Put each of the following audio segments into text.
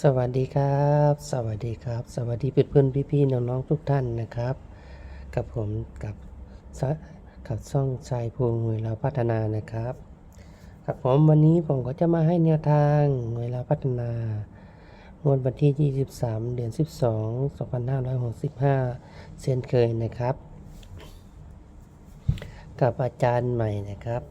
สวัสดีครับ สวัสดีครับ สวัสดีเพื่อนเพื่อนพี่พี่ๆน้องๆทุกท่านนะครับ กับผมกับกับช่องชายภูมิหน่วยเราพัฒนานะครับกับผมวันนี้ผมก็จะมาให้แนวทางหน่วยเราพัฒนางวดวันที่ 23 เดือน 12 2565 เช่นเคยนะครับ กับอาจารย์ใหม่นะครับ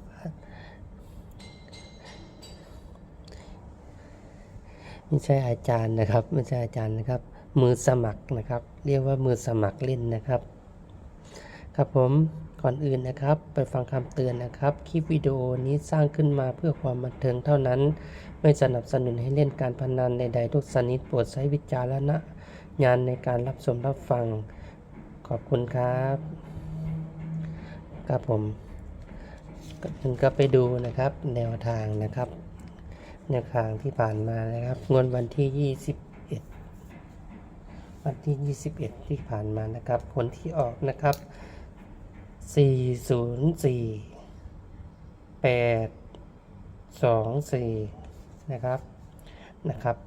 ไม่ใช่อาจารย์นะครับ ไม่ใช่อาจารย์นะครับ มือสมัครนะครับ เรียกว่ามือสมัครเล่นนะครับ ครับผมก่อนอื่นนะครับ ไปฟังคำเตือนนะครับ คลิปวิดีโอนี้สร้างขึ้นมาเพื่อความบันเทิงเท่านั้น ไม่สนับสนุนให้เล่นการพนันใดๆทุกชนิดโปรดใช้วิจารณญาณในการรับชมรับฟัง ขอบคุณครับครับผมก็ไปดูนะครับแนวทางนะครับ แนวทางที่ผ่านมานะครับงวดวันที่ 21 วันที่ 21 ที่ผ่านมานะครับ ผลที่ออกนะครับ 404 8 2 4 นะครับนะครับ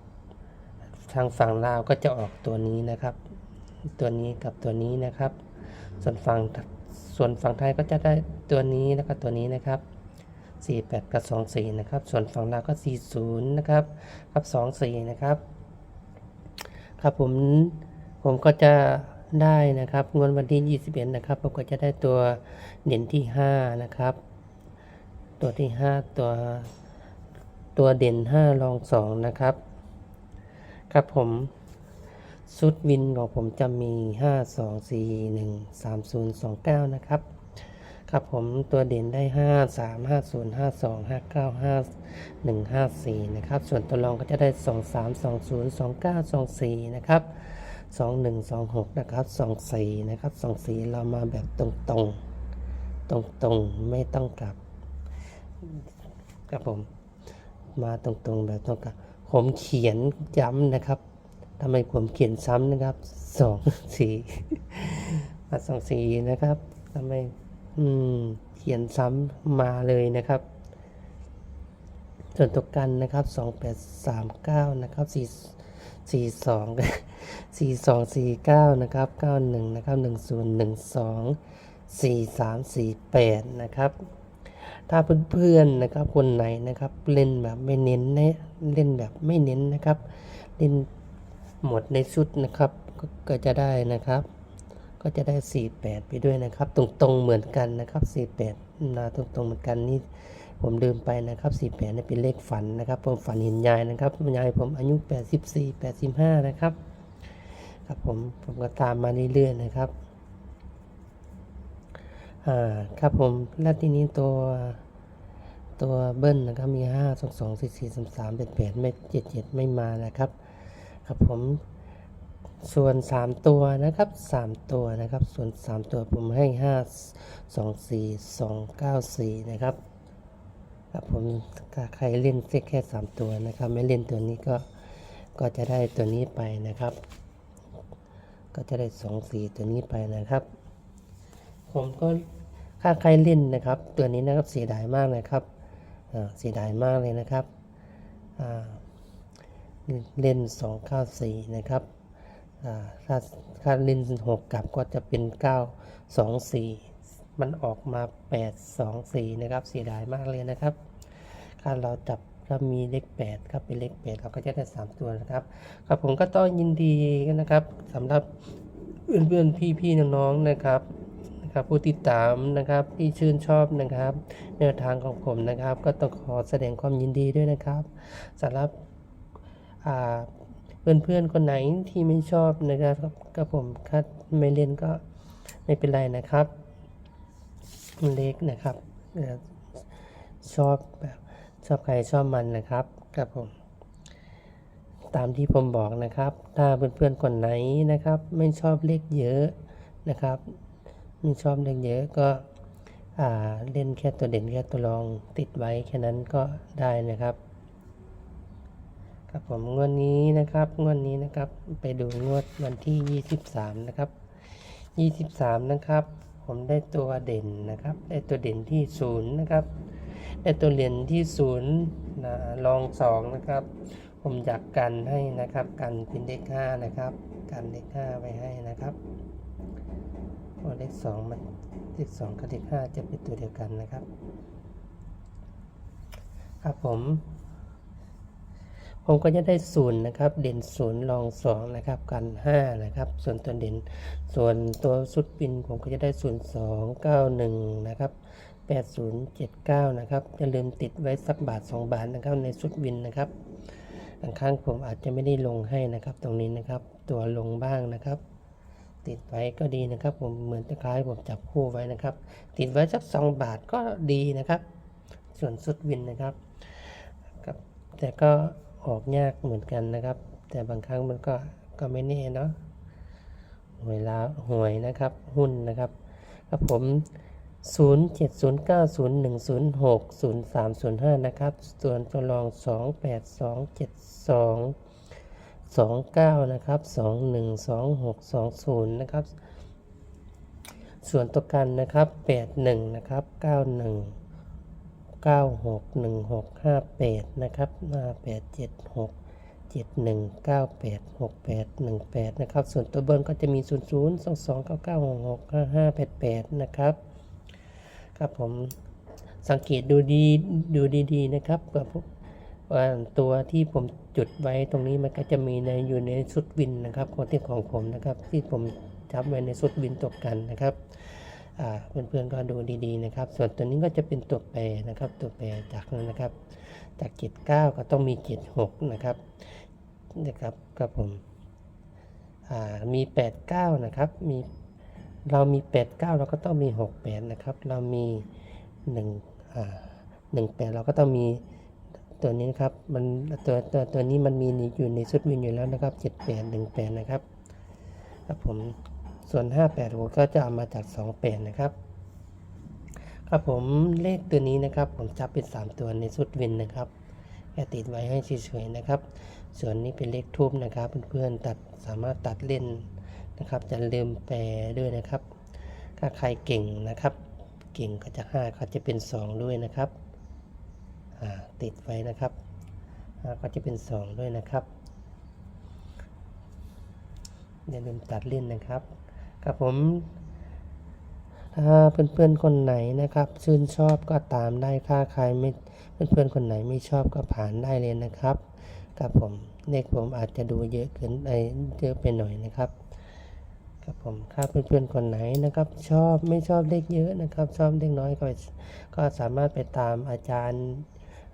ทางฝั่งลาวก็จะออกตัวนี้นะครับ ตัวนี้กับตัวนี้นะครับ ส่วนฝั่งส่วนฝั่งไทยก็จะได้ตัวนี้แล้วก็ตัวนี้นะครับ 48 กับ 24 นะครับ ส่วนฝั่งลาวก็ 40 นะครับกับ 24 นะครับ ครับผม ผมก็จะได้นะครับงวดวันที่ 21 นะครับ ผมก็จะได้ตัวเด่นที่ 5 นะครับ ตัวที่ 5 ตัวตัวเด่น 5 รอง 2 นะครับ ครับผมชุดวินของผมจะมี 5 2 4 1 3 0 2 9 นะครับ ครับผมตัวเด่นได้ 5 3 5 0 5 2 5 9 5 1 5 4 นะครับ ส่วนตัวรองก็จะได้ 2 3 2 0 2 9 2 4 นะครับ 2 1 2 6 นะครับ 2 4 นะครับ 2 4 เรามาแบบตรงตรงตรงตรงๆ ไม่ต้องกลับ ครับผม มาตรงๆ แบบต้องกลับผมเขียนย้ำนะครับทำไมผมเขียนซ้ำนะครับสองสี่มาสองสี่นะครับทำไม อืมเขียนซ้ำมาเลยนะครับ ส่วนตัวกันนะครับสองแปดสามเก้านะครับสี่สี่สองสี่สองสี่เก้านะครับเก้าหนึ่งนะครับหนึ่งศูนย์หนึ่งสองสี่สามสี่แปดนะครับ ถ้าเพื่อนๆนะครับคนไหนนะครับเล่นแบบไม่เน้นเนะเล่นแบบไม่เน้นนะครับ เล่นหมดในชุดนะครับก็ก็จะได้นะครับ ก็จะได้ 48 ไปด้วยนะครับ ตรงๆเหมือนกันนะครับ 48นาตรงๆเหมือนกันนี่ผมลืมไปนะครับ 48นี่เป็นเลขฝันนะครับ ผมฝันเห็นยายนะครับยายผมอายุ 84 85 นะครับ ครับผมผมก็ตามมาเรื่อยๆนะครับอ่าครับผมแล้วทีนี้ตัวตัวเบิ้ลนะครับมี 5 2 2 4 4 3 3 8 8 ไม่ 7 7 ไม่มานะครับ ครับผม ส่วน 3 ตัวนะครับ 3 ตัวนะครับ ส่วน 3 ตัวผมให้ 5 2 4 2 9 4 นะครับครับผมถ้าใครเล่นแค่ 3 ตัวนะครับ ไม่เล่นตัวนี้ก็ก็จะได้ตัวนี้ไปนะครับ ก็จะได้ 2 4 ตัวนี้ไปนะครับ ผมก็ถ้าใครเล่นนะครับ ตัวนี้นะครับเสียดายมากนะครับเสียดายมากเลยนะครับอ่าเล่น 294 นะครับ ถ้าถ้าเล่น6กลับก็จะเป็น9 2 4มันออกมา8 2 4นะครับเสียดายมากเลยนะครับถ้าเราจับถ้ามีเลข8ครับเป็นเลข8เราก็จะได้ 3 ตัวนะครับครับผมก็ต้องยินดีนะครับสำหรับเพื่อนๆพี่ๆน้องๆนะครับนะครับผู้ติดตามนะครับที่ชื่นชอบนะครับ แนวทางของผมนะครับ ก็ต้องขอแสดงความยินดีด้วยนะครับสำหรับอ่า เพื่อนๆคนไหนที่ไม่ชอบนะครับก็ผมคัดไม่เล่นก็ไม่เป็นไรนะครับเล็กนะครับชอบแบบชอบใครชอบมันนะครับครับผม ตามที่ผมบอกนะครับ ถ้าเพื่อนๆคนไหนนะครับ ไม่ชอบเลขเยอะนะครับไม่ชอบเลขเยอะก็เล่นแค่ตัวเด่นแค่ตัวรองติดไว้แค่นั้นก็ได้นะครับ ครับผมงวดนี้นะครับงวดนี้นะครับไปดูงวดวันที่ 23 นะครับ 23 นะครับ ผมได้ตัวเด่นนะครับ ได้ตัวเด่นที่ศูนย์นะครับได้ตัวเด่นที่ศูนย์นะรองสองนะครับ ผมอยากกันให้นะครับกันเป็นเลขห้านะครับ กันเลขห้าไว้ให้นะครับเพราะเลขสองมันเลขสองกับเลขห้าจะเป็นตัวเดียวกันนะครับ ครับผม ผมก็จะได้ศูนย์นะครับ เด่นศูนย์รองสองนะครับ กันห้านะครับ ส่วนตัวเด่น ส่วนตัวสุดปินผมก็จะได้ศูนย์สองเก้าหนึ่งนะครับแปดศูนย์เจ็ดเก้านะครับอย่าลืมติดไว้สักบาทสองบาทนะครับในสุดวินนะครับบางครั้งผมอาจจะไม่ได้ลงให้นะครับ ตรงนี้นะครับ ตัวลงบ้างนะครับ ติดไว้ก็ดีนะครับ ผมเหมือนคล้ายผมจับคู่ไว้นะครับ ติดไว้สักสองบาทก็ดีนะครับ ส่วนสุดวินนะครับครับ แต่ก็ ออกยากเหมือนกันนะครับ แต่บางครั้งมันก็ก็ไม่แน่เนาะหวยลาหวยนะครับ หุ้นนะครับ ครับผม 070901060305 นะครับ ส่วนตัวรอง 28272 29 นะครับ 212620 นะครับ ส่วนตัวกันนะครับ 81 นะครับ 91 961658 นะครับ 5876 71986818 นะครับ ส่วนตัวเบิร์นก็จะมี 002299665588 นะครับ ครับผมสังเกตดูดีดูดีๆนะครับกับตัวที่ผมจุดไว้ตรงนี้มันก็จะมีในอยู่ในสุดวินนะครับของที่ของผมนะครับ ที่ผมจับไว้ในสุดวินตกกันนะครับ เพื่อนๆก็ดูดีๆนะครับ ส่วนตัวนี้ก็จะเป็นตัวแปรนะครับ ตัวแปรจากนั้นนะครับ จาก79ก็ต้องมี76นะครับนะครับครับผมอ่ามี89นะครับมีเรามี89เราก็ต้องมี68นะครับ เรามี1อ่า18เราก็ต้องมีตัวนี้นะครับมันตัวตัวตัวนี้มันมีอยู่ในชุดวินอยู่แล้วนะครับ78 18นะครับครับผม ส่วน 58ผมก็จะเอามาจาก 28 นะครับ ครับผมเลขตัวนี้นะครับ ผมจับเป็น 3 ตัวในชุดวินนะครับแค่ติดไว้ให้เฉยๆนะครับ ส่วนนี้เป็นเลขทูบนะครับ เพื่อนๆตัดสามารถตัดเล่นนะครับ จะลืมแปลด้วยนะครับ ถ้าใครเก่งนะครับ เก่งก็จะ 5 ก็จะเป็น 2 ด้วยนะครับติดไว้นะครับก็จะเป็น 2 ด้วยนะครับอย่าลืมตัดเล่นนะครับ ครับผม ถ้าเพื่อนๆคนไหนนะครับ ชื่นชอบก็ตามได้ถ้าใครไม่เพื่อนๆคนไหนไม่ชอบก็ผ่านได้เลยนะครับครับผมเลขผมอาจจะดูเยอะเกินไปเยอะไปหน่อยนะครับครับผมถ้าเพื่อนๆคนไหนนะครับ ชอบไม่ชอบเลขเยอะนะครับ ชอบเลขน้อยก็ก็สามารถไปตามอาจารย์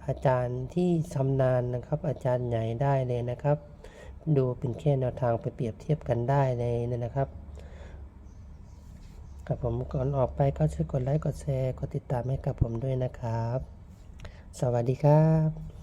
อาจารย์ที่ชำนาญนะครับ อาจารย์ใหญ่ได้เลยนะครับ ดูเป็นแค่แนวทางไปเปรียบเทียบกันได้เลยนะครับ กับผมก่อนออกไปก็ช่วยกดไลค์กดแชร์กดติดตามให้กับผมด้วยนะครับ สวัสดีครับ